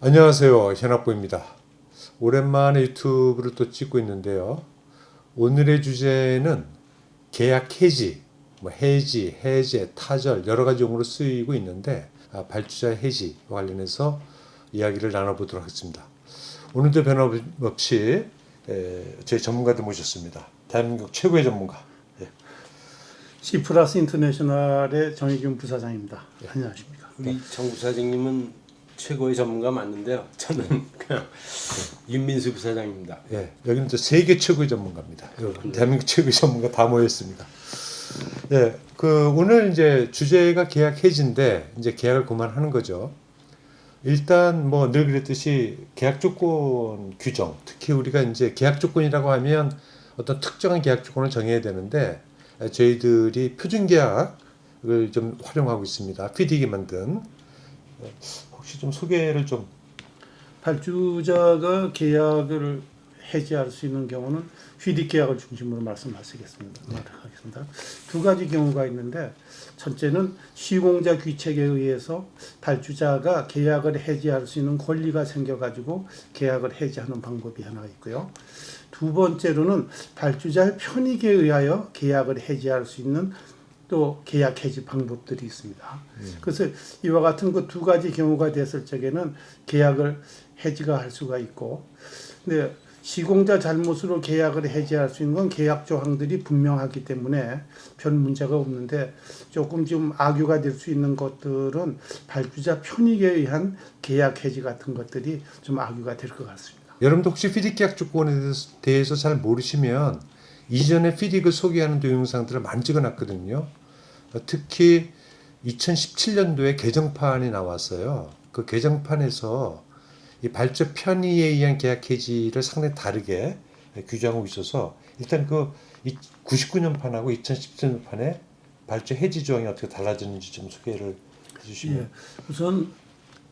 안녕하세요. 현학부입니다. 오랜만에 유튜브를 또 찍고 있는데요. 오늘의 주제는 계약 해지, 뭐 해지, 해제, 타절 여러 가지 용어로 쓰이고 있는데 아, 발주자 해지와 관련해서 이야기를 나눠보도록 하겠습니다. 오늘도 변함없이 에, 저희 전문가들 모셨습니다. 대한민국 최고의 전문가. 예. C 플러스 인터내셔널의 정의균 부사장입니다. 안녕하십니까? 우리 정 부사장님은 최고의 전문가 맞는데요. 저는 그냥 윤민수 부사장입니다. 예, 여기는 또 세계 최고의 전문가입니다. 여러분, 대한민국 최고의 전문가 다 모였습니다. 예, 그 오늘 이제 주제가 계약 해지인데 이제 계약을 그만하는 거죠. 일단 뭐 늘 그랬듯이 계약 조건 규정, 특히 우리가 이제 계약 조건이라고 하면 어떤 특정한 계약 조건을 정해야 되는데 에, 저희들이 표준 계약을 좀 활용하고 있습니다. PD기 만든 어, 혹시 좀 소개를 좀 발주자가 계약을 해지할 수 있는 경우는 휘디 계약을 중심으로 말씀하시겠습니다. 하겠습니다. 두 가지 경우가 있는데 첫째는 시공자 규칙에 의해서 발주자가 계약을 해지할 수 있는 권리가 생겨가지고 계약을 해지하는 방법이 하나 있고요. 두 번째로는 발주자의 편익에 의하여 계약을 해지할 수 있는 또 계약 해지 방법들이 있습니다. 그래서 이와 같은 그 두 가지 경우가 됐을 적에는 계약을 해지가 할 수가 있고, 근데 시공자 잘못으로 계약을 해지할 수 있는 건 계약 조항들이 분명하기 때문에 별 문제가 없는데 조금 좀 악유가 될 수 있는 것들은 발주자 편익에 의한 계약 해지 같은 것들이 좀 악유가 될 것 같습니다. 여러분도 혹시 피디 계약 조건에 대해서- 잘 모르시면 이전에 피디를 소개하는 동영상들을 많이 찍어놨거든요. 어, 특히 2017년도에 개정판이 나왔어요. 그 개정판에서 이 발주 편의에 의한 계약 해지를 상당히 다르게 규정하고 있어서 일단 그 99년판하고 2017년판의 발주 해지 조항이 어떻게 달라지는지 좀 소개를 해주시면. 예, 우선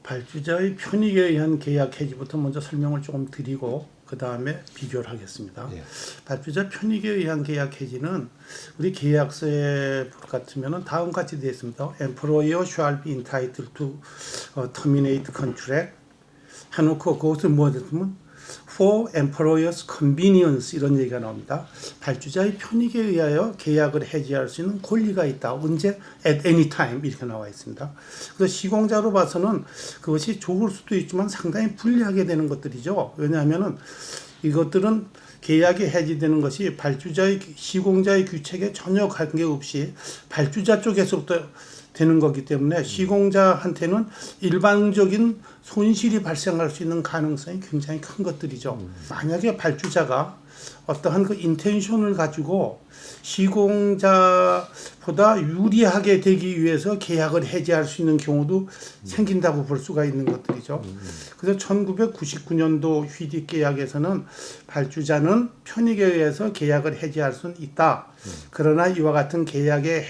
발주자의 편익에 의한 계약 해지부터 먼저 설명을 조금 드리고 그 다음에 비교를 하겠습니다. 예. 발주자 편익에 의한 계약 해지는 우리 계약서에 볼 같으면은 다음 같이 되어 있습니다. Employer shall be entitled to uh, terminate contract 해놓고 그것을 뭐 했으면 for employers convenience 이런 얘기가 나옵니다. 발주자의 편익에 의하여 계약을 해지할 수 있는 권리가 있다. 언제 at any time 이렇게 나와 있습니다. 그래서 시공자로 봐서는 그것이 좋을 수도 있지만 상당히 불리하게 되는 것들이죠. 왜냐하면은 이것들은 계약이 해지되는 것이 발주자의 시공자의 규칙에 전혀 관계없이 발주자 쪽에서부터 되는 거기 때문에 시공자한테는 일반적인 손실이 발생할 수 있는 가능성이 굉장히 큰 것들이죠. 만약에 발주자가 어떠한 그 인텐션을 가지고 시공자보다 유리하게 되기 위해서 계약을 해지할 수 있는 경우도 생긴다고 볼 수가 있는 것들이죠. 그래서 1999년도 휘디 계약에서는 발주자는 편익에 의해서 계약을 해지할 수는 있다. 그러나 이와 같은 계약을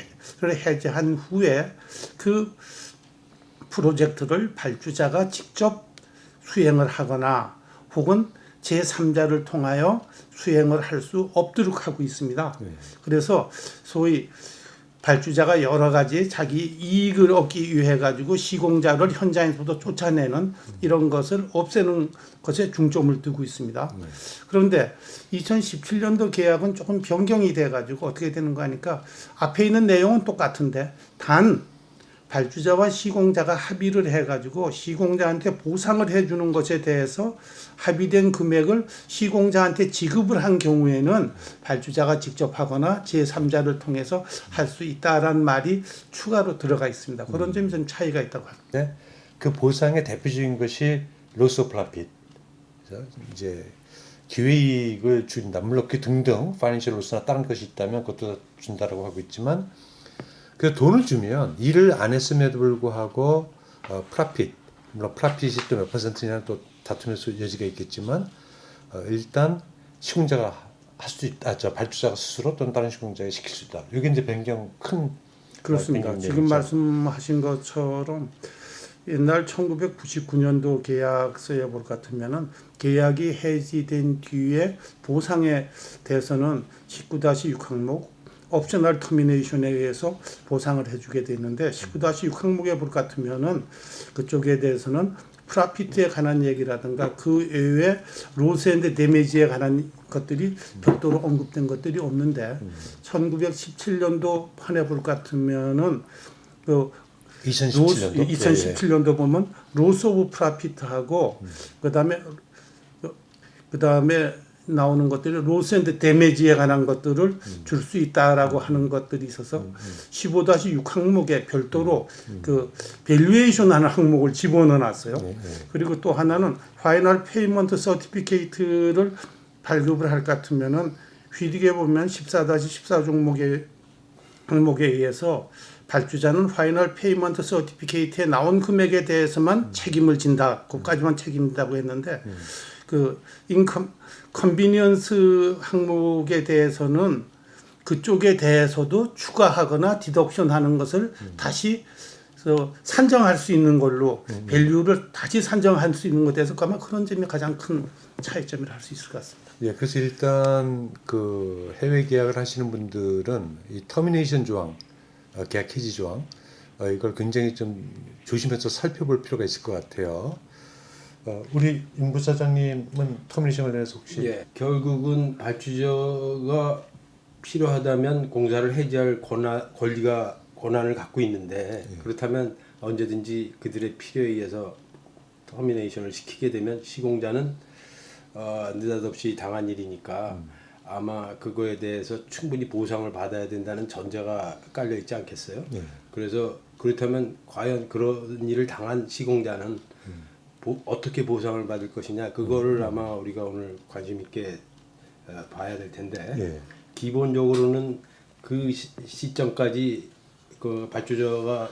해지한 후에 그 프로젝트를 발주자가 직접 수행을 하거나 혹은 제3자를 통하여 수행을 할 수 없도록 하고 있습니다. 그래서 소위 발주자가 여러 가지 자기 이익을 얻기 위해 가지고 시공자를 현장에서도 쫓아내는 이런 것을 없애는 것에 중점을 두고 있습니다. 그런데 2017년도 계약은 조금 변경이 돼 가지고 어떻게 되는가 하니까 앞에 있는 내용은 똑같은데 단 발주자와 시공자가 합의를 해가지고 시공자한테 보상을 해주는 것에 대해서 합의된 금액을 시공자한테 지급을 한 경우에는 발주자가 직접 하거나 제3자를 통해서 할 수 있다라는 말이 추가로 들어가 있습니다. 그런 점이 좀 차이가 있다고 합니다. 네, 그 보상의 대표적인 것이 로스. 그래서 이제 기회이익을 준다. 물론 그 등등 파이낸셜 로스나 다른 것이 있다면 그것도 준다라고 하고 있지만 그 돈을 주면 일을 안 했음에도 불구하고 어, 프라핏 물론 프라핏이 또 몇 퍼센트냐 또 다툼의 수- 여지가 있겠지만 어, 일단 시공자가 할 수 있다. 아, 저 발주자가 스스로 또는 다른 시공자에게 시킬 수 있다. 이게 이제 변경 큰 그렇습니다. 변경 지금. 말씀하신 것처럼 옛날 1999년도 계약서에 볼 같으면은 계약이 해지된 뒤에 보상에 대해서는 19-6 항목 옵셔널 터미네이션에 의해서 보상을 해주게 되는데 19-6 항목에 볼것 같으면은 그쪽에 대해서는 프라피트에 관한 얘기라든가 그 외에 로스앤드 데미지에 관한 것들이 별도로 언급된 것들이 없는데 1917년도 판에 볼것 같으면은 그 2017년도? 예, 2017년도 보면 로스 오브 프라피트하고 그다음에 그다음에 나오는 것들이 로스 앤드 데미지에 관한 것들을 줄수 있다라고 하는 것들이 있어서 15-6 항목에 별도로 그 밸류에이션 하는 항목을 집어넣어 놨어요. 예, 예. 그리고 또 하나는 파이널 페이먼트 서티피케이트를 발급을 할 것 같으면은 휘디게 보면 14-14 종목의 항목에 의해서 발주자는 파이널 페이먼트 서티피케이트에 나온 금액에 대해서만 책임을 진다. 그까지만 책임진다고 했는데 그 인컴 컨비니언스 항목에 대해서는 그쪽에 대해서도 추가하거나 디덕션 하는 것을 다시 저 산정할 수 있는 걸로 밸류를 다시 산정할 수 있는 것에 대해서 아마 그런 점이 가장 큰 차이점이라 할 수 있을 것 같습니다. 예, 그래서 일단 그 해외 계약을 하시는 분들은 이 터미네이션 조항, 어, 계약 해지 조항, 어, 이걸 굉장히 좀 조심해서 살펴볼 필요가 있을 것 같아요. 어, 우리 임 부사장님은 터미네이션 관련해서 혹시 예, 결국은 발주자가 필요하다면 공사를 해지할 권한, 권리가 권한을 갖고 있는데 그렇다면 언제든지 그들의 필요에 의해서 터미네이션을 시키게 되면 시공자는 어, 느닷없이 당한 일이니까 아마 그거에 대해서 충분히 보상을 받아야 된다는 전제가 깔려 있지 않겠어요? 예. 그래서 그렇다면 과연 그런 일을 당한 시공자는 보- 어떻게 보상을 받을 것이냐 그거를 아마 우리가 오늘 관심 있게 어, 봐야 될 텐데 예. 기본적으로는 그 시, 시점까지 그 발주자가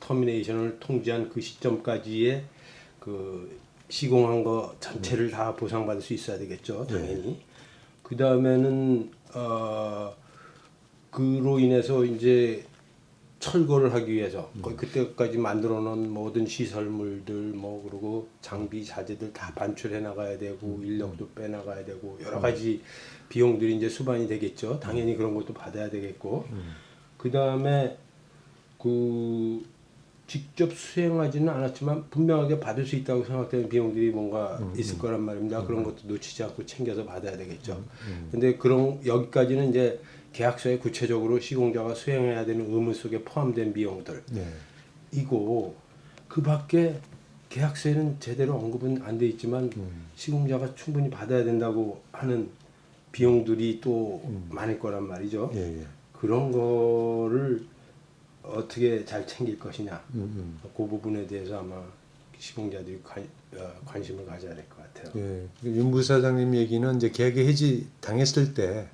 터미네이션을 통지한 그 시점까지의 그 시공한 거 전체를 다 보상받을 수 있어야 되겠죠 당연히 그 다음에는 어 그로 인해서 이제 철거를 하기 위해서 거의 그때까지 만들어 놓은 모든 시설물들 뭐 그리고 장비 자재들 다 반출해 나가야 되고 인력도 빼 나가야 되고 여러 가지 비용들이 이제 수반이 되겠죠. 당연히 그런 것도 받아야 되겠고. 그다음에 그 직접 수행하지는 않았지만 분명하게 받을 수 있다고 생각되는 비용들이 뭔가 있을 거란 말입니다. 그런 것도 놓치지 않고 챙겨서 받아야 되겠죠. 근데 그런 여기까지는 이제 계약서에 구체적으로 시공자가 수행해야 되는 의무 속에 포함된 비용들 예. 이고 그 밖에 계약서에는 제대로 언급은 안 돼 있지만 시공자가 충분히 받아야 된다고 하는 비용들이 또 많을 거란 말이죠. 예, 예. 그런 거를 어떻게 잘 챙길 것이냐 음, 음. 그 부분에 대해서 아마 시공자들이 관, 어, 관심을 가져야 될 것 같아요. 예. 윤 부사장님 얘기는 이제 계약이 해지 당했을 때그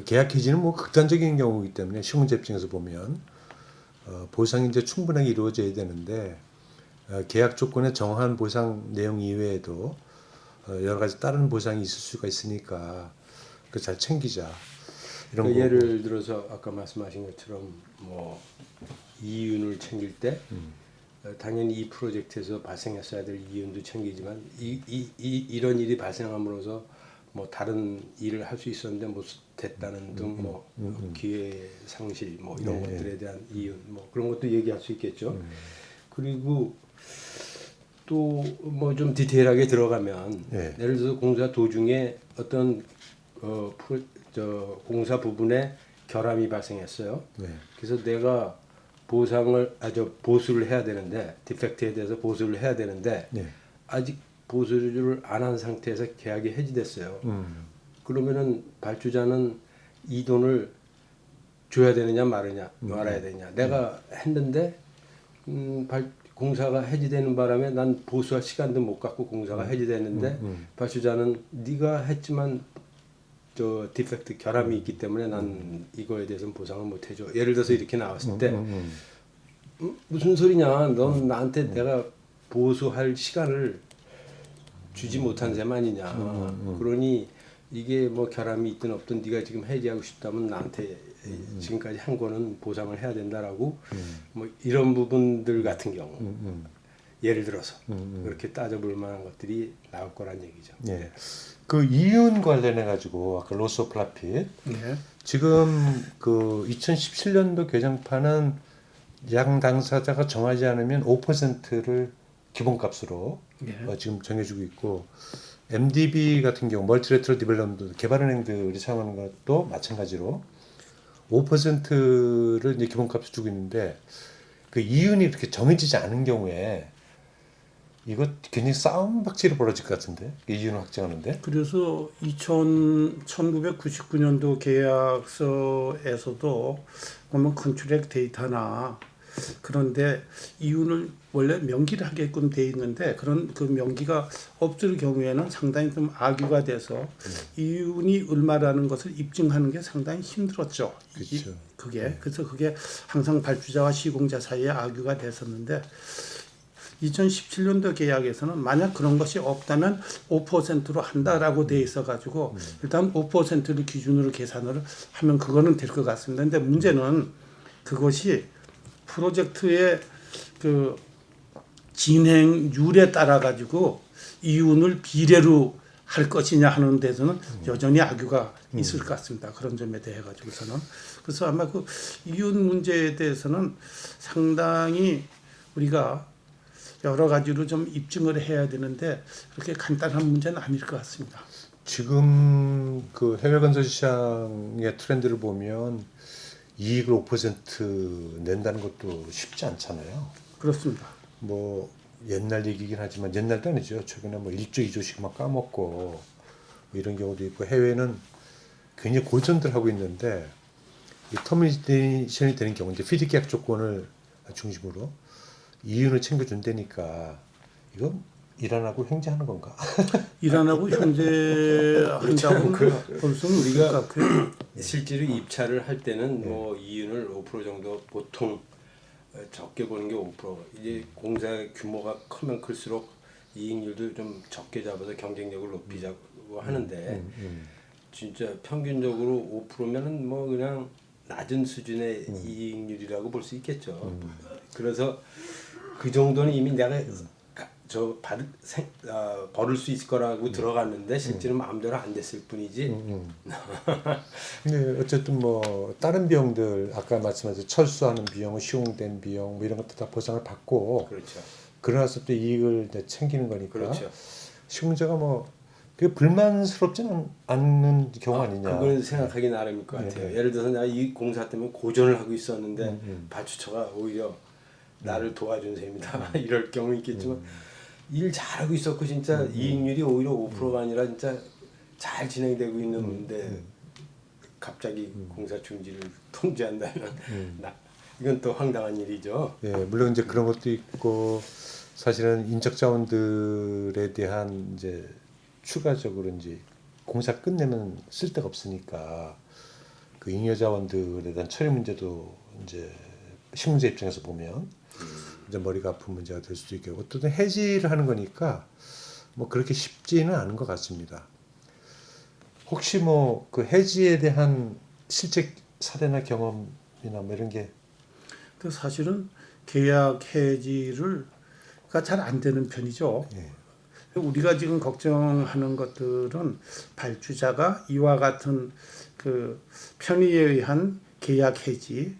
계약 해지는 뭐 극단적인 경우이기 때문에 시공자 입장에서 보면 어, 보상이 이제 충분하게 이루어져야 되는데 어, 계약 조건에 정한 보상 내용 이외에도 어, 여러 가지 다른 보상이 있을 수가 있으니까 그 잘 챙기자 이런 그 거. 예를 들어서 아까 말씀하신 것처럼 뭐 이윤을 챙길 때 어, 당연히 이 프로젝트에서 발생했어야 될 이윤도 챙기지만 이, 이, 이, 이런 일이 발생함으로써 뭐 다른 일을 할 수 있었는데 못 됐다는 등 뭐 기회 상실 뭐 이런 네, 것들에 대한 이윤 뭐 그런 것도 얘기할 수 있겠죠. 그리고 또 뭐 좀 디테일하게 들어가면 네. 예를 들어서 공사 도중에 어떤 어, 프로, 저 공사 부분에 결함이 발생했어요. 네. 그래서 내가 보상을 아저 보수를 해야 되는데 디펙트에 대해서 보수를 해야 되는데 네. 아직 보수를 안 한 상태에서 계약이 해지됐어요. 음. 그러면은 발주자는 이 돈을 줘야 되느냐 말느냐 말아야 되느냐. 내가 했는데 음, 발, 공사가 해지되는 바람에 난 보수할 시간도 못 갖고 공사가 해지됐는데 발주자는 네가 했지만 저 디펙트 결함이 있기 때문에 난 이거에 대해서는 보상을 못 해줘. 예를 들어서 이렇게 나왔을 때 음, 음, 무슨 소리냐. 넌 나한테 내가 보수할 시간을 주지 못한 셈 아니냐. 그러니 이게 뭐 결함이 있든 없든 네가 지금 해지하고 싶다면 나한테 지금까지 한 거는 보상을 해야 된다라고 뭐 이런 부분들 같은 경우 음, 음. 예를 들어서 음, 그렇게 따져볼 만한 것들이 나올 거란 얘기죠. 예. 그 이윤 관련해 가지고 아까 로스 프라핏 네. 지금 그 2017년도 개정판은 양 당사자가 정하지 않으면 5%를 기본값으로 예. 어, 지금 정해주고 있고 MDB 같은 경우 멀티레트럴 디벨롭먼트 개발은행들이 사용하는 것도 마찬가지로 5%를 이제 기본값을 주고 있는데 그 이윤이 이렇게 정해지지 않은 경우에 이거 굉장히 싸움 박질이 벌어질 것 같은데? 이윤을 확정하는데? 그래서 2000, 1999년도 계약서에서도 보면 컨트랙 데이터나 그런데 이윤을 원래 명기를 하게끔 돼 있는데 그런 그 명기가 없을 경우에는 상당히 좀 악유가 돼서 이윤이 얼마라는 것을 입증하는 게 상당히 힘들었죠. 이- 그쵸. 그게 그래서 그게 항상 발주자와 시공자 사이에 악유가 됐었는데 2017년도 계약에서는 만약 그런 것이 없다면 5%로 한다라고 돼 있어 가지고 일단 5%를 기준으로 계산을 하면 그거는 될 것 같습니다. 근데 문제는 그것이 프로젝트의 그 진행률에 따라 가지고 이윤을 비례로 할 것이냐 하는 데서는 여전히 악유가 있을 것 같습니다. 그런 점에 대해 가지고서는 그래서 아마 그 이윤 문제에 대해서는 상당히 우리가 여러 가지로 좀 입증을 해야 되는데 그렇게 간단한 문제는 아닐 것 같습니다. 지금 그 해외 건설 시장의 트렌드를 보면 이익을 5% 낸다는 것도 쉽지 않잖아요. 그렇습니다. 뭐 옛날 얘기긴 하지만 옛날도 아니죠. 최근에 뭐 1조, 2조씩 막 까먹고 뭐 이런 경우도 있고 해외는 굉장히 고전들 하고 있는데 이 터미네이션이 되는 경우 이제 피드 계약 조건을 중심으로 이윤을 챙겨준다니까 이건 일안 하고 횡재하는 건가? 일안하고 현재한다고 볼 수는 우리가 우리가 그 실제로 입찰을 할 때는 뭐 이윤을 5% 정도 보통 어, 적게 보는 게 5% 이제 공사 규모가 크면 클수록 이익률도 좀 적게 잡아서 경쟁력을 높이자고 하는데 진짜 평균적으로 5%면은 뭐 그냥 낮은 수준의 이익률이라고 볼 수 있겠죠. 그래서 그 정도는 이미 내가 가- 저 받을 생, 어, 벌을 수 있을 거라고 들어갔는데 실제로 마음대로 안 됐을 뿐이지. 근데 어쨌든 뭐 다른 비용들 아까 말씀하신 철수하는 비용, 시공된 비용 뭐 이런 것도 다 보상을 받고 그렇죠. 그러나서 또 이익을 챙기는 거니까 그렇죠. 시공자가 뭐 그게 불만스럽지는 않는 경우 아, 니냐 그건 생각하기 나름일 것 같아요. 네. 예를 들어서 내가 이 공사 때문에 고전을 하고 있었는데 음, 발주처가 오히려 나를 도와준 셈이다 이럴 경우 있겠지만 음. 일 잘하고 있었고 진짜 이익률이 오히려 5%가 아니라 진짜 잘 진행되고 음, 있는데 갑자기 공사 중지를 통지한다면 나 이건 또 황당한 일이죠. 예, 물론 이제 그런 것도 있고 사실은 인적 자원들에 대한 이제 추가적으로 이제 공사 끝내면 쓸 데가 없으니까 그 잉여 자원들에 대한 처리 문제도 이제 시공자 입장에서 보면 이제 머리가 아픈 문제가 될 수도 있고 어쨌든 해지를 하는 거니까 뭐 그렇게 쉽지는 않은 것 같습니다. 혹시 뭐 그 해지에 대한 실제 사례나 경험이나 뭐 이런 게 그 사실은 계약 해지를 가 잘 안 되는 편이죠. 예. 우리가 지금 걱정하는 것들은 발주자가 이와 같은 그 편의에 의한 계약 해지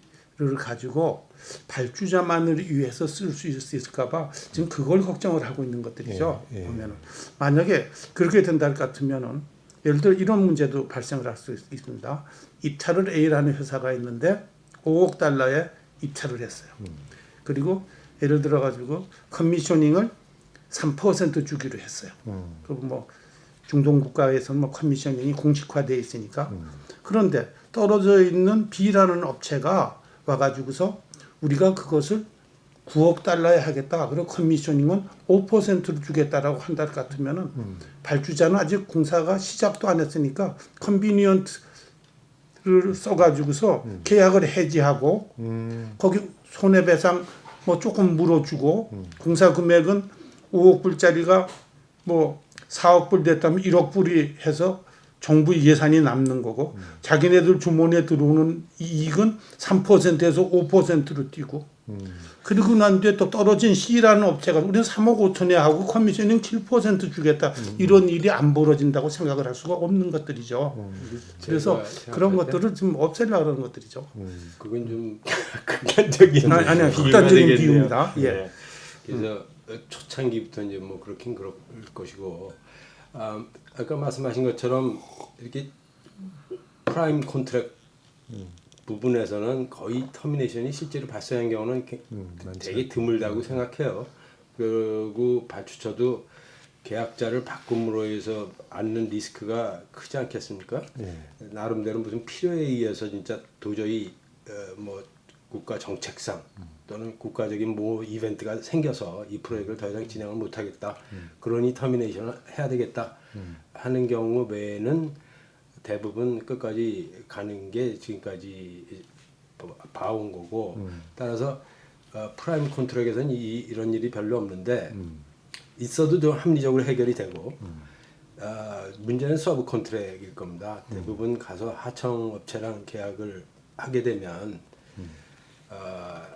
를 가지고 발주자만을 위해서 쓸 수 있을까봐 지금 그걸 걱정을 하고 있는 것들이죠. 예, 예. 보면은 만약에 그렇게 된다 할것 같으면은 예를 들어 이런 문제도 발생을 할 수 있습니다. 입찰을 A라는 회사가 있는데 5억 달러에 입찰을 했어요. 그리고 예를 들어 가지고 커미셔닝을 3% 주기로 했어요. 음. 그리고 뭐 중동 국가에서는 뭐 커미셔닝이 공식화돼 있으니까 그런데 떨어져 있는 B라는 업체가 와가지고서 우리가 그것을 9억 달러에 하겠다. 그리고 커미셔닝은 5%를 주겠다라고 한다 같으면은 발주자는 아직 공사가 시작도 안 했으니까 컨비니언트를 써가지고서 계약을 해지하고 음. 거기 손해배상 뭐 조금 물어주고 공사 금액은 5억 불짜리가 뭐 4억 불 됐다면 1억 불이 해서 정부 예산이 남는 거고 자기네들 주머니에 들어오는 이익은 3%에서 5%로 뛰고 그리고 난 뒤에 또 떨어진 C라는 업체가 우리는 3억 5천에 하고 커미셔닝 7% 주겠다. 이런 일이 안 벌어진다고 생각을 할 수가 없는 것들이죠. 그래서 제가 그런 것들을 좀 없애려고 하는 것들이죠. 그건 좀 극단적인 아니. 비유가 극단적인. 비유입니다. 예. 네. 그래서 초창기부터 이제 뭐 그렇긴 그럴 것이고 아, 아까 말씀하신 것처럼 이렇게 프라임 콘트랙 부분에서는 거의 터미네이션이 실제로 발생한 경우는 게- 되게 드물다고 생각해요. 그리고 발주처도 계약자를 바꿈으로 해서 않는 리스크가 크지 않겠습니까? 나름대로 무슨 필요에 의해서 진짜 도저히 어, 뭐 국가 정책상 또는 국가적인 뭐 이벤트가 생겨서 이 프로젝트를 더 이상 진행을 못하겠다. 그러니 터미네이션을 해야 되겠다 하는 경우 외에는 대부분 끝까지 가는 게 지금까지 봐온 거고 따라서 어, 프라임 컨트랙에서는 이, 이런 일이 별로 없는데 있어도 좀 합리적으로 해결이 되고 아, 문제는 서브 컨트랙일 겁니다. 대부분 가서 하청 업체랑 계약을 하게 되면 아,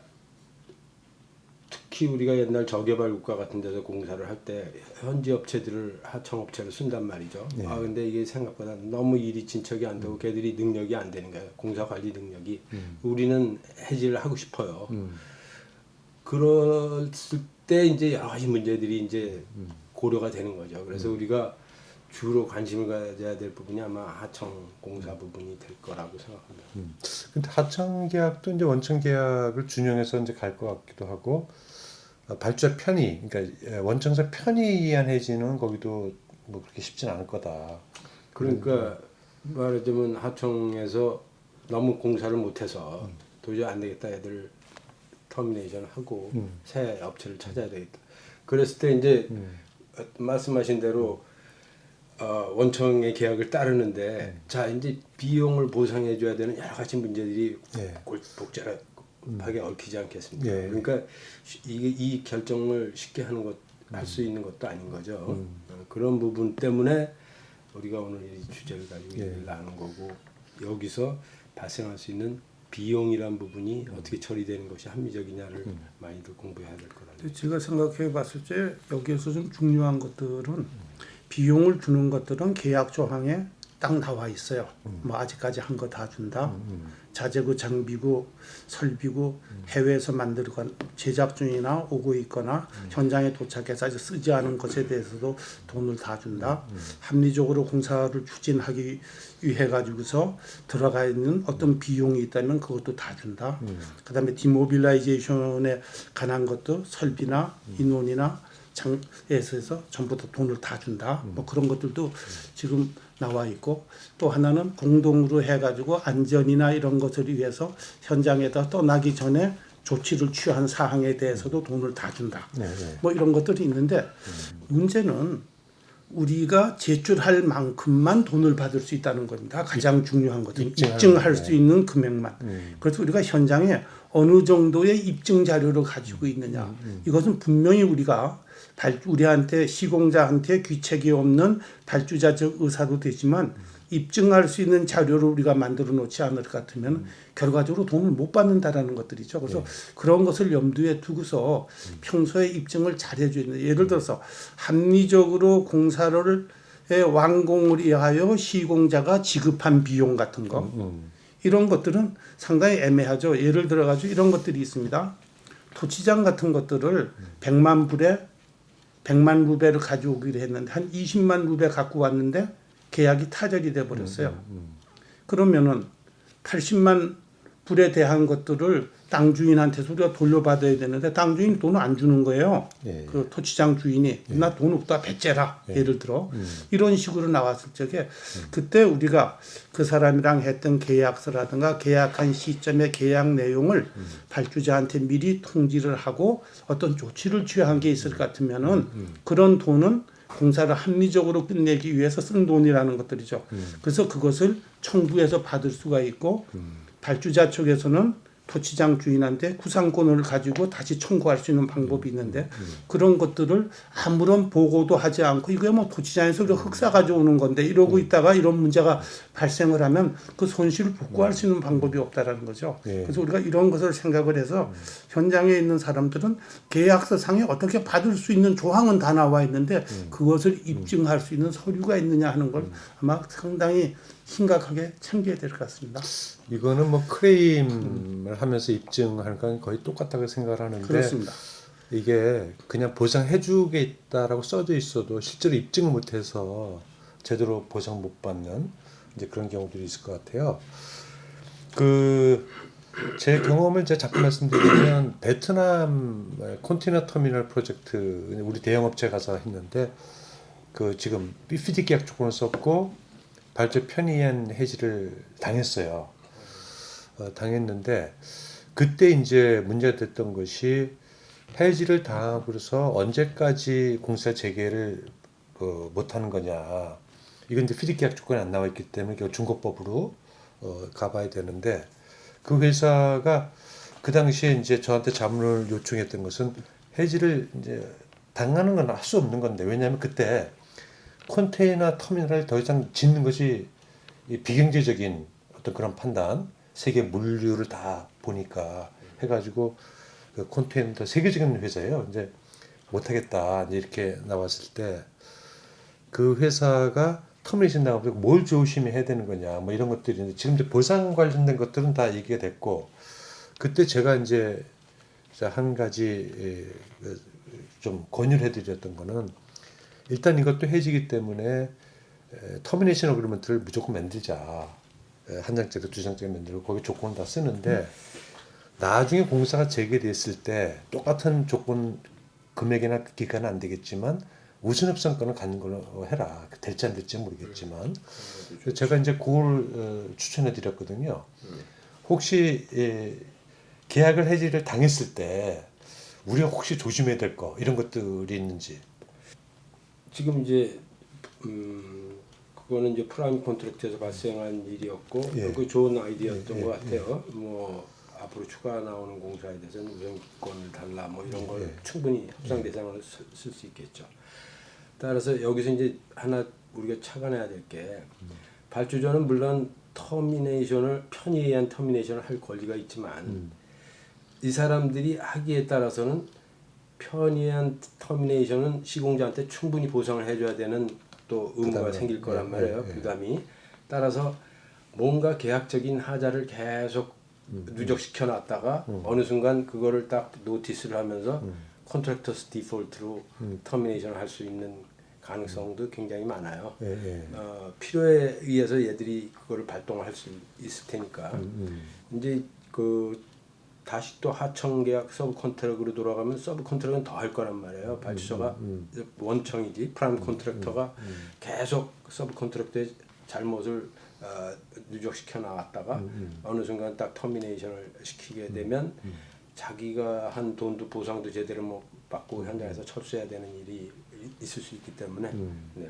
특히 우리가 옛날 저개발 국가 같은 데서 공사를 할 때 현지 업체들을 하청 업체로 쓴단 말이죠. 아 근데 이게 생각보다 너무 일이 진척이 안 되고 걔들이 능력이 안 되는 거예요. 공사 관리 능력이. 우리는 해지를 하고 싶어요. 그랬을 때 이제 여러 가지 문제들이 이제 고려가 되는 거죠. 그래서 우리가 주로 관심을 가져야 될 부분이 아마 하청 공사 부분이 될 거라고 생각합니다. 근데 하청 계약도 이제 원청 계약을 준용해서 이제 갈 것 같기도 하고 어, 발주자 편의, 그러니까 예, 원청사 편의에 의한 해지는 거기도 뭐 그렇게 쉽진 않을 거다. 그러니까 말하자면 하청에서 너무 공사를 못해서 도저히 안 되겠다 애들 터미네이션 하고 새 업체를 찾아야 되겠다. 그랬을 때 이제 어, 말씀하신 대로 어, 원청의 계약을 따르는데 자 이제 비용을 보상해 줘야 되는 여러 가지 문제들이 예. 골- 복잡 하게 얽히지 않겠습니까? 예. 그러니까 쉬- 이게 이 결정을 쉽게 하는 것 할 수 있는 것도 아닌 거죠. 어, 그런 부분 때문에 우리가 오늘 이 주제를 가지고 예. 얘기를 나눈 거고 여기서 발생할 수 있는 비용이란 부분이 어떻게 처리되는 것이 합리적이냐를 많이들 공부해야 될 거라는 제가 생각해 봤을 때 여기에서 좀 중요한 것들은 비용을 주는 것들은 계약 조항에 딱 나와 있어요. 뭐 아직까지 한 거 다 준다. 자재고 장비고 설비고 해외에서 만들건 제작 중이나 오고 있거나 현장에 도착해서 아직 쓰지 않은 것에 대해서도 돈을 다 준다. 합리적으로 공사를 추진하기 위해 가지고서 들어가 있는 어떤 비용이 있다면 그것도 다 준다. 그다음에 디모빌라이제이션에 관한 것도 설비나 인원이나 장에서 전부 다 돈을 다 준다. 뭐 그런 것들도 지금 나와 있고 또 하나는 공동으로 해가지고 안전이나 이런 것을 위해서 현장에다 떠나기 전에 조치를 취한 사항에 대해서도 돈을 다 준다. 네, 네. 뭐 이런 것들이 있는데 문제는 우리가 제출할 만큼만 돈을 받을 수 있다는 겁니다. 가장 중요한 것은 입증하는 입증할 거. 수 있는 금액만. 그래서 우리가 현장에 어느 정도의 입증 자료를 가지고 있느냐. 이것은 분명히 우리가 발, 우리한테 시공자한테 귀책이 없는 발주자적 의사도 되지만 입증할 수 있는 자료를 우리가 만들어 놓지 않을 것 같으면 결과적으로 돈을 못 받는다라는 것들이죠. 그래서 그런 것을 염두에 두고서 평소에 입증을 잘 해줘야 되는 예를 들어서 합리적으로 공사를 의 완공을 위하여 시공자가 지급한 비용 같은 거. 이런 것들은 상당히 애매하죠. 예를 들어 가지고 이런 것들이 있습니다. 토치장 같은 것들을 100만 불에 100만 루베를 가져오기로 했는데 한 20만 루베 갖고 왔는데 계약이 타결이 돼 버렸어요. 그러면은 80만 불에 대한 것들을 땅 주인한테서 우리가 돌려받아야 되는데 땅 주인이 돈을 안 주는 거예요. 예. 그 토치장 주인이 나돈 없다 배째라. 예 를 들어. 이런 식으로 나왔을 적에 그때 우리가 그 사람이랑 했던 계약서라든가 계약한 시점의 계약 내용을 발주자한테 미리 통지를 하고 어떤 조치를 취한 게 있을 것 같으면은 그런 돈은 공사를 합리적으로 끝내기 위해서 쓴 돈이라는 것들이죠. 그래서 그것을 청구해서 받을 수가 있고 발주자 쪽에서는 토지장 주인한테 구상권을 가지고 다시 청구할 수 있는 방법이 있는데 그런 것들을 아무런 보고도 하지 않고 이게 뭐 토지장에서 우리가 흑사 가져오는 건데 이러고 있다가 이런 문제가 발생을 하면 그 손실을 복구할 수 있는 방법이 없다라는 거죠. 예. 그래서 우리가 이런 것을 생각을 해서 현장에 있는 사람들은 계약서상에 어떻게 받을 수 있는 조항은 다 나와 있는데 그것을 입증할 수 있는 서류가 있느냐 하는 걸 아마 상당히 심각하게 챙겨야 될 것 같습니다. 이거는 뭐 크레임을 하면서 입증하는 건 거의 똑같다고 생각을 하는데 그렇습니다. 이게 그냥 보상해주게 있다라고 써져 있어도 실제로 입증을 못해서 제대로 보상 못 받는 이제 그런 경우들이 있을 것 같아요. 그 제 경험을 제가 잠깐 말씀드리면 베트남 컨테이너 터미널 프로젝트 우리 대형 업체 가서 했는데 그 지금 BFD 계약 조건을 썼고 발주 편의한 해지를 당했어요. 어, 당했는데 그때 이제 문제가 됐던 것이 해지를 당하고서 언제까지 공사 재개를 그 못하는 거냐. 이건 이제 피디 계약 조건이 안 나와 있기 때문에 이거 중고법으로 어, 가봐야 되는데 그 회사가 그 당시에 이제 저한테 자문을 요청했던 것은 해지를 이제 당하는 건 할 수 없는 건데 왜냐하면 그때 컨테이너 터미널을 더 이상 짓는 것이 이 비경제적인 어떤 그런 판단, 세계 물류를 다 보니까 해가지고 그 컨테이너 세계적인 회사예요. 이제 못하겠다 이렇게 나왔을 때 그 회사가 터미네이션 나가고 뭘 조심히 해야 되는 거냐 뭐 이런 것들이 지금 이제 보상 관련된 것들은 다 얘기가 됐고 그때 제가 이제 자, 한 가지 에, 그, 좀 권유를 해드렸던 거는 일단 이것도 해지기 때문에 에, 터미네이션 어그리먼트를 무조건 만들자. 에, 한 장짜리 두 장짜리 만들고 거기 조건 다 쓰는데 나중에 공사가 재개됐을 때 똑같은 조건 금액이나 기간은 안 되겠지만 우선업선권을 갖는 걸로 해라. 될지 안 될지 모르겠지만. 그래서 제가 이제 그걸 어, 추천해 드렸거든요. 혹시 예, 계약을 해지를 당했을 때 우리가 혹시 조심해야 될 거 이런 것들이 있는지 지금 이제 음 그거는 이제 프라임 컨트랙트에서 발생한 일이었고 예. 그 좋은 아이디어였던 예, 것 예, 같아요. 뭐 앞으로 추가 나오는 공사에 대해서는 우선권을 달라 뭐 이런 걸 예. 충분히 협상 대상으로 쓸수 있겠죠. 따라서 여기서 이제 하나 우리가 착안해야 될 게 발주자는 물론 터미네이션을 편의에 의한 터미네이션을 할 권리가 있지만 이 사람들이 하기에 따라서는 편의한 터미네이션은 시공자한테 충분히 보상을 해줘야 되는 또 의무가 부담이, 생길 거란 예, 말이에요. 예, 예. 부담이. 따라서 뭔가 계약적인 하자를 계속 음, 누적시켜 놨다가 어느 순간 그거를 딱 노티스를 하면서 컨트랙터스 디폴트로 음. 터미네이션을 할 수 있는 가능성도 굉장히 많아요. 예, 예. 어, 필요에 의해서 얘들이 그거를 발동할 수 있을 테니까 음, 이제 그 다시 또 하청 계약 서브 컨트랙으로 돌아가면 서브 컨트랙은 더 할 거란 말이에요. 발주처가. 원청이지. 프라임 컨트랙터가 계속 서브 컨트랙터의 잘못을 어, 누적시켜 나왔다가 어느 순간 딱 터미네이션을 시키게 되면 자기가 한 돈도 보상도 제대로 못 받고 현장에서 철수해야 되는 일이 이- 있을 수 있기 때문에. 네.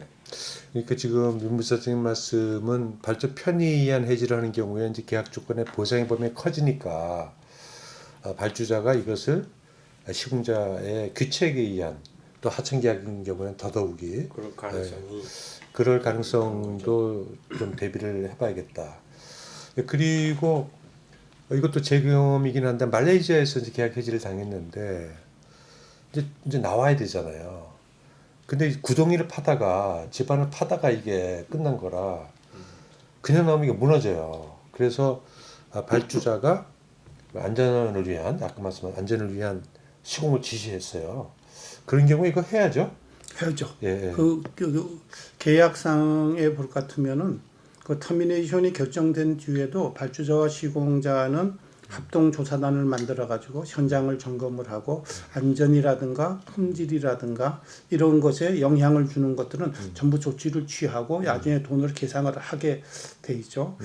그러니까 지금 윤부사장님 말씀은 발주 편의한 해지를 하는 경우에 이제 계약 조건의 보상의 범위가 커지니까 어, 발주자가 이것을 시공자의 규칙에 의한 또 하청 계약인 경우에는 더더욱이 그럴 가능성이 그럴 가능성도 좀 대비를 해봐야겠다. 그리고 이것도 제 경험이긴 한데 말레이시아에서 이제 계약 해지를 당했는데 이제 이제 나와야 되잖아요. 근데 이 구덩이를 파다가 집안을 파다가 이게 끝난 거라 그냥 나오면 이게 무너져요. 그래서 아, 발주자가 안전을 위한 아까 말씀한 안전을 위한 시공을 지시했어요. 그런 경우에 이거 해야죠. 해야죠. 예, 예. 그, 그, 그 계약상에 볼것 같으면은 그 터미네이션이 결정된 뒤에도 발주자와 시공자는 합동 조사단을 만들어 가지고 현장을 점검을 하고 안전이라든가 품질이라든가 이런 것에 영향을 주는 것들은 전부 조치를 취하고 나중에 돈을 계상을 하게 돼 있죠.